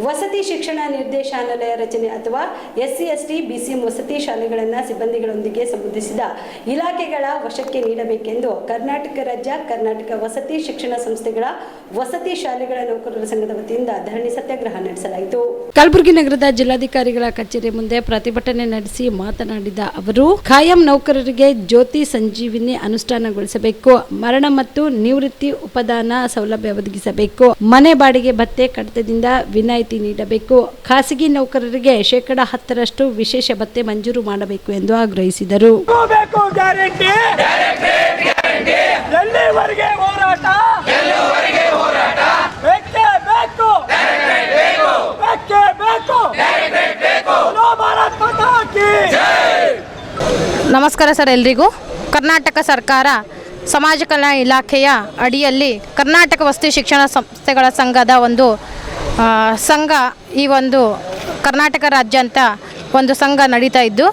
ವಸತಿ ಶಿಕ್ಷಣ ನಿರ್ದೇಶನಾಲಯ ರಚನೆ ಅಥವಾ ಎಸ್ಸಿ, ಎಸ್ಟಿ ಬಿಸಿಎಂ ವಸತಿ ಶಾಲೆಗಳನ್ನು ಸಿಬ್ಬಂದಿಗಳೊಂದಿಗೆ ಸಂಬಂಧಿಸಿದ ಇಲಾಖೆಗಳ ವಶಕ್ಕೆ ನೀಡಬೇಕೆಂದು ಕರ್ನಾಟಕ ರಾಜ್ಯ, ಕರ್ನಾಟಕ ವಸತಿ ಶಿಕ್ಷಣ ಸಂಸ್ಥೆಗಳ ವಸತಿ ಶಾಲೆಗಳ ನೌಕರರ ಸಂಘದ ವತಿಯಿಂದ ಧರಣಿ ಸತ್ಯಾಗ್ರಹ ನಡೆಸಲಾಯಿತು. ಕಲಬುರಗಿ ನಗರದ ಜಿಲ್ಲಾಧಿಕಾರಿಗಳ ಕಚೇರಿ ಮುಂದೆ ಪ್ರತಿಭಟನೆ ನಡೆಸಿ ಮಾತನಾಡಿದ ಅವರು, ಖಾಯಂ ನೌಕರರಿಗೆ ಜ್ಯೋತಿ ಸಂಜೀವಿನಿ ಅನುಷ್ಠಾನಗೊಳಿಸಬೇಕು, ಮರಣ ಮತ್ತು ನಿವೃತ್ತಿ ಉಪದಾನ ಸೌಲಭ್ಯ ಒದಗಿಸಬೇಕು, ಮನೆ ಬಾಡಿಗೆ ಭತ್ತೆ ಕಡಿತದಿಂದ ವಿನಾಯಿತಿ ನೀಡಬೇಕು. ಖಾಸಗಿ ನೌಕರರಿಗೆ ಶೇಕಡ ಹತ್ತರಷ್ಟು ವಿಶೇಷ ಭತ್ತೆ ಮಂಜೂರು ಮಾಡಬೇಕು ಎಂದು ಆಗ್ರಹಿಸಿದರು. ಬೇಕು ಗ್ಯಾರಂಟಿ. ಎಲ್ಲಿವರೆಗೆ ಹೋರಾಟ? ಬೇಕೇ ಬೇಕು. ಬೇಕೇ ಬೇಕು. ಬೋಲೋ ಭಾರತ್ ಮಾತಾ ಕಿ ನಮಸ್ಕಾರ ಸರ್ ಎಲ್ರಿಗೂ. ಕರ್ನಾಟಕ ಸರ್ಕಾರ ಸಮಾಜ ಕಲ್ಯಾಣ ಇಲಾಖೆಯ ಅಡಿಯಲ್ಲಿ ಕರ್ನಾಟಕ ವಸ್ತು ಶಿಕ್ಷಣ ಸಂಸ್ಥೆಗಳ ಸಂಘದ ಒಂದು ಸಂಘ ಈ ಒಂದು ಕರ್ನಾಟಕ ರಾಜ್ಯ ಅಂತ ಒಂದು ಸಂಘ ನಡೀತಾ ಇದ್ದು,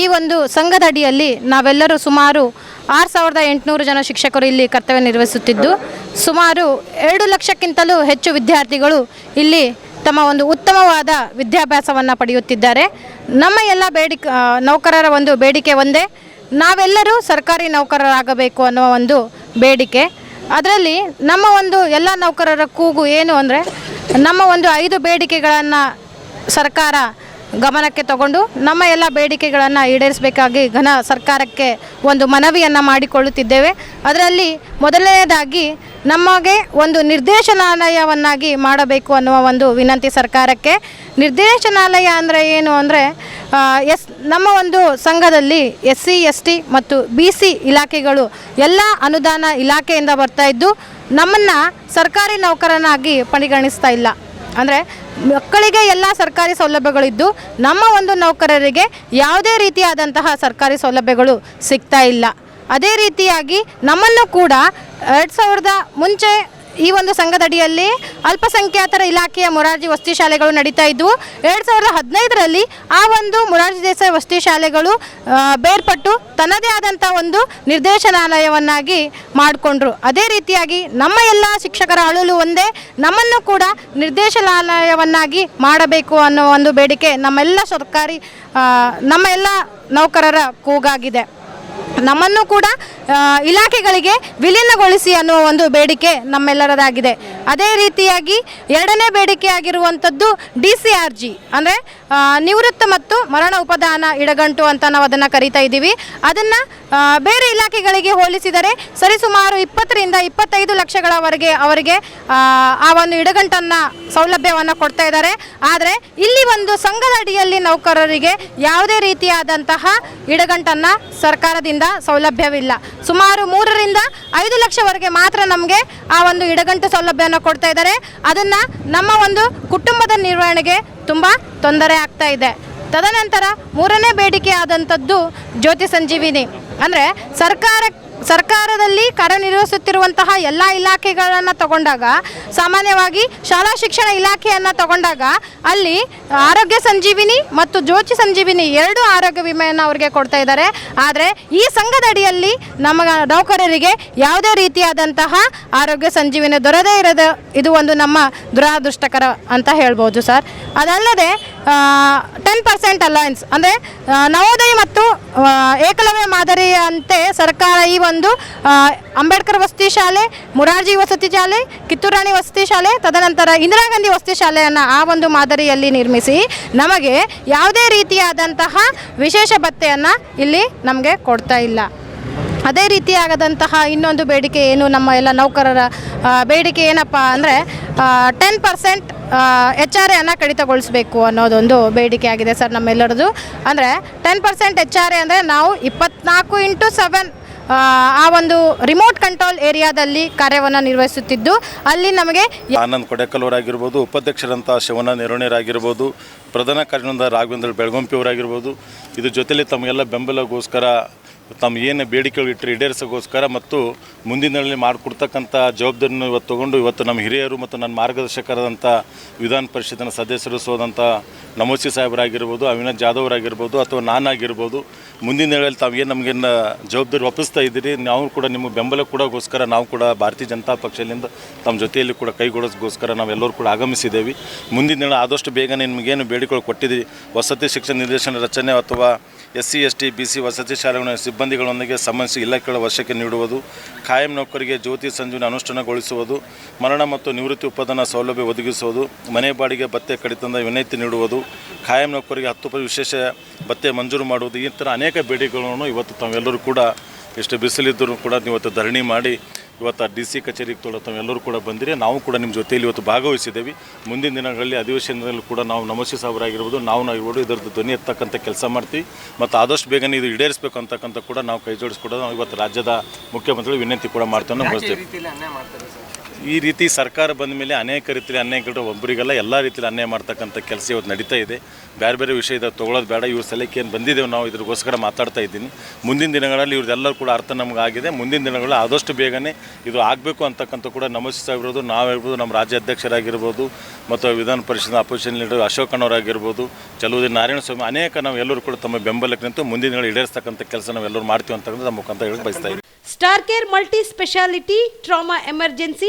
ಈ ಒಂದು ಸಂಘದ ಅಡಿಯಲ್ಲಿ ನಾವೆಲ್ಲರೂ ಸುಮಾರು ಆರು ಸಾವಿರದ ಎಂಟುನೂರು ಜನ ಶಿಕ್ಷಕರು ಇಲ್ಲಿ ಕರ್ತವ್ಯ ನಿರ್ವಹಿಸುತ್ತಿದ್ದು, ಸುಮಾರು ಎರಡು ಲಕ್ಷಕ್ಕಿಂತಲೂ ಹೆಚ್ಚು ವಿದ್ಯಾರ್ಥಿಗಳು ಇಲ್ಲಿ ತಮ್ಮ ಒಂದು ಉತ್ತಮವಾದ ವಿದ್ಯಾಭ್ಯಾಸವನ್ನು ಪಡೆಯುತ್ತಿದ್ದಾರೆ. ನಮ್ಮ ಎಲ್ಲ ಬೇಡಿಕೆ ನೌಕರರ ಒಂದು ಬೇಡಿಕೆ ಒಂದೇ. ನಾವೆಲ್ಲರೂ ಸರ್ಕಾರಿ ನೌಕರರಾಗಬೇಕು ಅನ್ನೋ ಒಂದು ಬೇಡಿಕೆ. ಅದರಲ್ಲಿ ನಮ್ಮ ಒಂದು ಎಲ್ಲ ನೌಕರರ ಕೂಗು ಏನು ಅಂದರೆ ನಮ್ಮ ಒಂದು ಐದು ಬೇಡಿಕೆಗಳನ್ನು ಸರ್ಕಾರ ಗಮನಕ್ಕೆ ತಗೊಂಡು ನಮ್ಮ ಎಲ್ಲ ಬೇಡಿಕೆಗಳನ್ನು ಈಡೇರಿಸಬೇಕಾಗಿ ಘನ ಸರ್ಕಾರಕ್ಕೆ ಒಂದು ಮನವಿಯನ್ನು ಮಾಡಿಕೊಳ್ಳುತ್ತಿದ್ದೇವೆ. ಅದರಲ್ಲಿ ಮೊದಲನೆಯದಾಗಿ ನಮಗೆ ಒಂದು ನಿರ್ದೇಶನಾಲಯವನ್ನಾಗಿ ಮಾಡಬೇಕು ಅನ್ನುವ ಒಂದು ವಿನಂತಿ ಸರ್ಕಾರಕ್ಕೆ. ನಿರ್ದೇಶನಾಲಯ ಅಂದರೆ ಏನು ಅಂದರೆ ಎಸ್, ನಮ್ಮ ಒಂದು ಸಂಘದಲ್ಲಿ ಎಸ್ ಸಿ ಎಸ್ ಟಿ ಮತ್ತು ಬಿ ಸಿ ಇಲಾಖೆಗಳು ಎಲ್ಲ ಅನುದಾನ ಇಲಾಖೆಯಿಂದ ಬರ್ತಾ ಇದ್ದು ನಮ್ಮನ್ನು ಸರ್ಕಾರಿ ನೌಕರನಾಗಿ ಪರಿಗಣಿಸ್ತಾ ಇಲ್ಲ. ಅಂದರೆ ಮಕ್ಕಳಿಗೆ ಎಲ್ಲ ಸರ್ಕಾರಿ ಸೌಲಭ್ಯಗಳಿದ್ದು ನಮ್ಮ ಒಂದು ನೌಕರರಿಗೆ ಯಾವುದೇ ರೀತಿಯಾದಂತಹ ಸರ್ಕಾರಿ ಸೌಲಭ್ಯಗಳು ಸಿಗ್ತಾ ಇಲ್ಲ. ಅದೇ ರೀತಿಯಾಗಿ ನಮ್ಮನ್ನು ಕೂಡ ಎರಡು ಸಾವಿರದ ಮುಂಚೆ ಈ ಒಂದು ಸಂಘದಡಿಯಲ್ಲಿ ಅಲ್ಪಸಂಖ್ಯಾತರ ಇಲಾಖೆಯ ಮೊರಾರ್ಜಿ ವಸತಿ ಶಾಲೆಗಳು ನಡೀತಾ ಇದ್ವು. ಎರಡು ಸಾವಿರದ ಹದಿನೈದರಲ್ಲಿ ಆ ಒಂದು ಮೊರಾರ್ಜಿ ದೇಸಾಯಿ ವಸತಿ ಶಾಲೆಗಳು ಬೇರ್ಪಟ್ಟು ತನ್ನದೇ ಆದಂಥ ಒಂದು ನಿರ್ದೇಶನಾಲಯವನ್ನಾಗಿ ಮಾಡಿಕೊಂಡ್ರು. ಅದೇ ರೀತಿಯಾಗಿ ನಮ್ಮ ಎಲ್ಲ ಶಿಕ್ಷಕರ ಅಳಲು ಒಂದೇ, ನಮ್ಮನ್ನು ಕೂಡ ನಿರ್ದೇಶನಾಲಯವನ್ನಾಗಿ ಮಾಡಬೇಕು ಅನ್ನೋ ಒಂದು ಬೇಡಿಕೆ ನಮ್ಮೆಲ್ಲ ಸರ್ಕಾರಿ ನಮ್ಮ ಎಲ್ಲ ನೌಕರರ ಕೂಗಾಗಿದೆ. ನಮ್ಮನ್ನು ಕೂಡ ಇಲಾಖೆಗಳಿಗೆ ವಿಲೀನಗೊಳಿಸಿ ಅನ್ನುವ ಒಂದು ಬೇಡಿಕೆ ನಮ್ಮೆಲ್ಲರದಾಗಿದೆ. ಅದೇ ರೀತಿಯಾಗಿ ಎರಡನೇ ಬೇಡಿಕೆ ಆಗಿರುವಂಥದ್ದು ಡಿ ಸಿ ಆರ್ ಜಿ ಅಂದರೆ ನಿವೃತ್ತ ಮತ್ತು ಮರಣ ಉಪದಾನ ಇಡಗಂಟು ಅಂತ ನಾವು ಅದನ್ನು ಕರಿತಾ ಇದ್ದೀವಿ. ಅದನ್ನು ಬೇರೆ ಇಲಾಖೆಗಳಿಗೆ ಹೋಲಿಸಿದರೆ ಸರಿಸುಮಾರು ಇಪ್ಪತ್ತರಿಂದ ಇಪ್ಪತ್ತೈದು ಲಕ್ಷಗಳವರೆಗೆ ಅವರಿಗೆ ಆ, ಒಂದು ಇಡಗಂಟನ್ನು ಸೌಲಭ್ಯವನ್ನು ಕೊಡ್ತಾ ಇದ್ದಾರೆ. ಆದರೆ ಇಲ್ಲಿ ಒಂದು ಸಂಘದ ಅಡಿಯಲ್ಲಿ ನೌಕರರಿಗೆ ಯಾವುದೇ ರೀತಿಯಾದಂತಹ ಇಡಗಂಟನ್ನು ಸರ್ಕಾರದಿಂದ ಸೌಲಭ್ಯವಿಲ್ಲ. ಸುಮಾರು ಮೂರರಿಂದ ಐದು ಲಕ್ಷವರೆಗೆ ಮಾತ್ರ ನಮಗೆ ಆ ಒಂದು ಇಡಗಂಟು ಸೌಲಭ್ಯವನ್ನು ಕೊಡ್ತಾ ಇದ್ದಾರೆ. ಅದನ್ನು ನಮ್ಮ ಒಂದು ಕುಟುಂಬದ ನಿರ್ವಹಣೆಗೆ ತುಂಬ ತೊಂದರೆ ಆಗ್ತಾ ಇದೆ. ತದನಂತರ ಮೂರನೇ ಬೇಡಿಕೆ ಆದಂಥದ್ದು ಜ್ಯೋತಿ ಸಂಜೀವಿನಿ. ಅಂದರೆ ಸರ್ಕಾರ ಸರ್ಕಾರದಲ್ಲಿ ಕಾರ್ಯನಿರ್ವಹಿಸುತ್ತಿರುವಂತಹ ಎಲ್ಲ ಇಲಾಖೆಗಳನ್ನು ತಗೊಂಡಾಗ, ಸಾಮಾನ್ಯವಾಗಿ ಶಾಲಾ ಶಿಕ್ಷಣ ಇಲಾಖೆಯನ್ನು ತಗೊಂಡಾಗ ಅಲ್ಲಿ ಆರೋಗ್ಯ ಸಂಜೀವಿನಿ ಮತ್ತು ಜ್ಯೋತಿ ಸಂಜೀವಿನಿ ಎರಡು ಆರೋಗ್ಯ ವಿಮೆಯನ್ನು ಅವರಿಗೆ ಕೊಡ್ತಾ ಇದ್ದಾರೆ. ಆದರೆ ಈ ಸಂಘದ ಅಡಿಯಲ್ಲಿ ನಮ್ಮ ನೌಕರರಿಗೆ ಯಾವುದೇ ರೀತಿಯಾದಂತಹ ಆರೋಗ್ಯ ಸಂಜೀವಿನಿ ದೊರೆದೇ ಇರೋದು, ಇದು ಒಂದು ನಮ್ಮ ದುರಾದೃಷ್ಟಕರ ಅಂತ ಹೇಳ್ಬೋದು ಸರ್. ಅದಲ್ಲದೆ ಟೆನ್ ಪರ್ಸೆಂಟ್ ಅಲಯನ್ಸ್ ಅಂದರೆ ನವೋದಯ ಮತ್ತು ಮಾದರಿಯಂತೆ ಸರ್ಕಾರ ಈ ಒಂದು ಅಂಬೇಡ್ಕರ್ ವಸತಿ ಶಾಲೆ, ಮುರಾರ್ಜಿ ವಸತಿ ಶಾಲೆ, ಕಿತ್ತೂರಾಣಿ ವಸತಿ ಶಾಲೆ, ತದನಂತರ ಇಂದಿರಾ ಗಾಂಧಿ ವಸತಿ ಶಾಲೆಯನ್ನು ಆ ಒಂದು ಮಾದರಿಯಲ್ಲಿ ನಿರ್ಮಿಸಿ ನಮಗೆ ಯಾವುದೇ ರೀತಿಯಾದಂತಹ ವಿಶೇಷ ಭತ್ತೆಯನ್ನು ಇಲ್ಲಿ ನಮಗೆ ಕೊಡ್ತಾ ಇಲ್ಲ. ಅದೇ ರೀತಿಯಾಗದಂತಹ ಇನ್ನೊಂದು ಬೇಡಿಕೆ ಏನು? ನಮ್ಮ ಎಲ್ಲ ನೌಕರರ ಬೇಡಿಕೆ ಏನಪ್ಪ ಅಂದರೆ ಟೆನ್ ಪರ್ಸೆಂಟ್ ಎಚ್ ಆರ್ ಎನ್ನು ಕಡಿತಗೊಳಿಸಬೇಕು ಅನ್ನೋದೊಂದು ಬೇಡಿಕೆ ಆಗಿದೆ ಸರ್ ನಮ್ಮೆಲ್ಲರದು. ಅಂದರೆ ten percent H R A ಅಂದರೆ ನಾವು ಇಪ್ಪತ್ನಾಲ್ಕು ಇಂಟು ಸೆವೆನ್, ಆ ಒಂದು ರಿಮೋಟ್ ಕಂಟ್ರೋಲ್ ಏರಿಯಾದಲ್ಲಿ ಕಾರ್ಯವನ್ನು ನಿರ್ವಹಿಸುತ್ತಿದ್ದು, ಅಲ್ಲಿ ನಮಗೆ ಆನಂದ್ ಕೊಡೆಕಲ್ವರಾಗಿರ್ಬೋದು ಉಪಾಧ್ಯಕ್ಷರಂಥ ಶಿವನ ನೆರೋಣಿಯರಾಗಿರ್ಬೋದು ಪ್ರಧಾನ ಕಾರ್ಯದರ್ಶಿ ರಾಘವೇಂದ್ರ ಬೆಳಗಂಪಿಯವರಾಗಿರ್ಬೋದು, ಇದ್ರ ಜೊತೆಲಿ ತಮಗೆಲ್ಲ ಬೆಂಬಲಗೋಸ್ಕರ ತಮ್ಮ ಏನು ಬೇಡಿಕೆಗಳು ಇಟ್ಟರೆ ಈಡೇರಿಸೋಗೋಸ್ಕರ ಮತ್ತು ಮುಂದಿನಲ್ಲಿ ಮಾಡಿಕೊಡ್ತಕ್ಕಂಥ ಜವಾಬ್ದಾರಿಯನ್ನು ಇವತ್ತು ತಗೊಂಡು ಇವತ್ತು ನಮ್ಮ ಹಿರಿಯರು ಮತ್ತು ನನ್ನ ಮಾರ್ಗದರ್ಶಕರಾದಂಥ ವಿಧಾನ ಪರಿಷತ್ತಿನ ಸದಸ್ಯರು ಸೋದಂಥ ನಮೋಸಿ ಸಾಹೇಬರಾಗಿರ್ಬೋದು ಅವಿನಾಥ್ ಜಾಧವ್ರಾಗಿರ್ಬೋದು ಅಥವಾ ನಾನಾಗಿರ್ಬೋದು ಮುಂದಿನ ದಿನಗಳಲ್ಲಿ ತಾವು ಏನು ನಮಗೆ ಜವಾಬ್ದಾರಿ ಒಪ್ಪಿಸ್ತಾ ಇದ್ದೀರಿ, ನಾವು ಕೂಡ ನಿಮ್ಮ ಬೆಂಬಲ ಕೂಡಗೋಸ್ಕರ ನಾವು ಕೂಡ ಭಾರತೀಯ ಜನತಾ ಪಕ್ಷದಿಂದ ತಮ್ಮ ಜೊತೆಯಲ್ಲಿ ಕೂಡ ಕೈಗೊಳ್ಳೋಸ್ಕೋಸ್ಕರ ನಾವೆಲ್ಲರೂ ಕೂಡ ಆಗಮಿಸಿದ್ದೇವೆ. ಮುಂದಿನ ದಿನ ಆದಷ್ಟು ಬೇಗನೆ ನಿಮಗೇನು ಬೇಡಿಕೆಗಳು ಕೊಟ್ಟಿದ್ದೀವಿ ವಸತಿ ಶಿಕ್ಷಣ ನಿರ್ದೇಶನ ರಚನೆ ಅಥವಾ S C S T B C ವಸತಿ ಶಾಲೆಗಳ ಸಿಬ್ಬಂದಿಗಳೊಂದಿಗೆ ಸಂಬಂಧಿಸಿ ಇಲಾಖೆಗಳ ವಶಕ್ಕೆ ನೀಡುವುದು ಖಾಯಂ ನೌಕರಿಗೆ ಜ್ಯೋತಿ ಸಂಜೀವನ ಅನುಷ್ಠಾನಗೊಳಿಸುವುದು, ಮರಣ ಮತ್ತು ನಿವೃತ್ತಿ ಉತ್ಪಾದನಾ ಸೌಲಭ್ಯ ಒದಗಿಸುವುದು, ಮನೆ ಬಾಡಿಗೆ ಭತ್ತೆ ಕಡಿತದಿಂದ ವಿನಾಯಿತಿ ನೀಡುವುದು ಖಾಯಂ ನೌಕರಿಗೆ ಹತ್ತು ರೂಪಾಯಿ ವಿಶೇಷ ಭತ್ತೆ ಮಂಜೂರು ಮಾಡುವುದು ಈ ಥರ ಅನೇಕ ಬೇಡಿಕೆಗಳನ್ನು ಇವತ್ತು ತಾವೆಲ್ಲರೂ ಕೂಡ ಎಷ್ಟು ಬಿಸಿಲಿದ್ದರೂ ಕೂಡ ಇವತ್ತು ಧರಣಿ ಮಾಡಿ ಇವತ್ತು ಡಿ ಸಿ ಕಚೇರಿಗೆ ತೊಡ ತಾವೆಲ್ಲರೂ ಕೂಡ ಬಂದಿರಿ. ನಾವು ಕೂಡ ನಿಮ್ಮ ಜೊತೆಯಲ್ಲಿ ಇವತ್ತು ಭಾಗವಹಿಸಿದ್ದೇವೆ. ಮುಂದಿನ ದಿನಗಳಲ್ಲಿ, ಅಧಿವೇಶನದಲ್ಲಿ ಕೂಡ ನಾವು ನಮಸ್ಸಿ ಸಾಹೇಬರಾಗಿರ್ಬೋದು. ನಾವು ಆಗಿರ್ಬೋದು ಇದರದ್ದು ಧ್ವನಿ ಎತ್ತಕ್ಕಂಥ ಕೆಲಸ ಮಾಡ್ತೀವಿ. ಮತ್ತು ಆದಷ್ಟು ಬೇಗನೆ ಇದು ಈಡೇರಿಸಬೇಕು ಅಂತಕ್ಕಂಥ ಕೂಡ ನಾವು ಕೈ ಜೋಡಿಸ್ಕೊಡೋದು ನಾವು ಇವತ್ತು ರಾಜ್ಯದ ಮುಖ್ಯಮಂತ್ರಿಗಳು ವಿನಂತಿ ಕೂಡ ಮಾಡ್ತೇವೆ ಈ ರೀತಿ ಸರ್ಕಾರ ಬಂದ ಮೇಲೆ ಅನೇಕ ರೀತಿಯಲ್ಲಿ ಅನೇಕ ಒಬ್ಬರಿಗೆಲ್ಲ ಎಲ್ಲ ರೀತಿಯಲ್ಲಿ ಅನ್ಯಾಯ ಮಾಡ್ತಕ್ಕಂಥ ಕೆಲಸ ಇವತ್ತು ನಡೀತಾ ಇದೆ. ಬೇರೆ ಬೇರೆ ವಿಷಯದ ತೊಗೊಳೋದು ಬೇಡ. ಇವ್ರ ಸಲಕ್ಕೆ ಏನು ಬಂದಿದ್ದೇವೆ ನಾವು ಇದ್ರಿಗೋಸ್ಕರ ಮಾತಾಡ್ತಾ ಇದ್ದೀನಿ. ಮುಂದಿನ ದಿನಗಳಲ್ಲಿ ಇವ್ರದ್ದೆಲ್ಲರೂ ಕೂಡ ಅರ್ಥ ನಮ್ಗೆ ಆಗಿದೆ. ಮುಂದಿನ ದಿನಗಳಲ್ಲಿ ಆದಷ್ಟು ಬೇಗನೆ ಇದು ಆಗಬೇಕು ಅಂತಕ್ಕಂಥ ಕೂಡ ನಮಸ್ತೆ ಸಾಹೇಬ್ರದು ನಾವಿರ್ಬೋದು ನಮ್ಮ ರಾಜ್ಯಾಧ್ಯಕ್ಷರಾಗಿರ್ಬೋದು ಮತ್ತು ವಿಧಾನ ಪರಿಷತ್ ಅಪೋಸಿಷನ್ ಲೀಡರ್ ಅಶೋಕ್ ಅಣ್ಣವರಾಗಿರ್ಬೋದು ಚಲುವುದಿನ ನಾರಾಯಣ ಸ್ವಾಮಿ, ಅನೇಕ ನಾವು ಎಲ್ಲರೂ ಕೂಡ ತಮ್ಮ ಬೆಂಬಲಕ್ಕೆ ನಿಂತು ಮುಂದಿನ ದಿನಗಳು ಈಡೇರಿಸ್ತಕ್ಕಂಥ ಕೆಲಸ ನಾವೆಲ್ಲರೂ ಮಾಡ್ತೀವಿ ಅಂತಕ್ಕಂಥ ನಮ್ಮ ಮುಖಾಂತರ ಹೇಳಿ ಬಯಸ್ತಾ ಇದ್ದೀವಿ Star Care multi speciality trauma emergency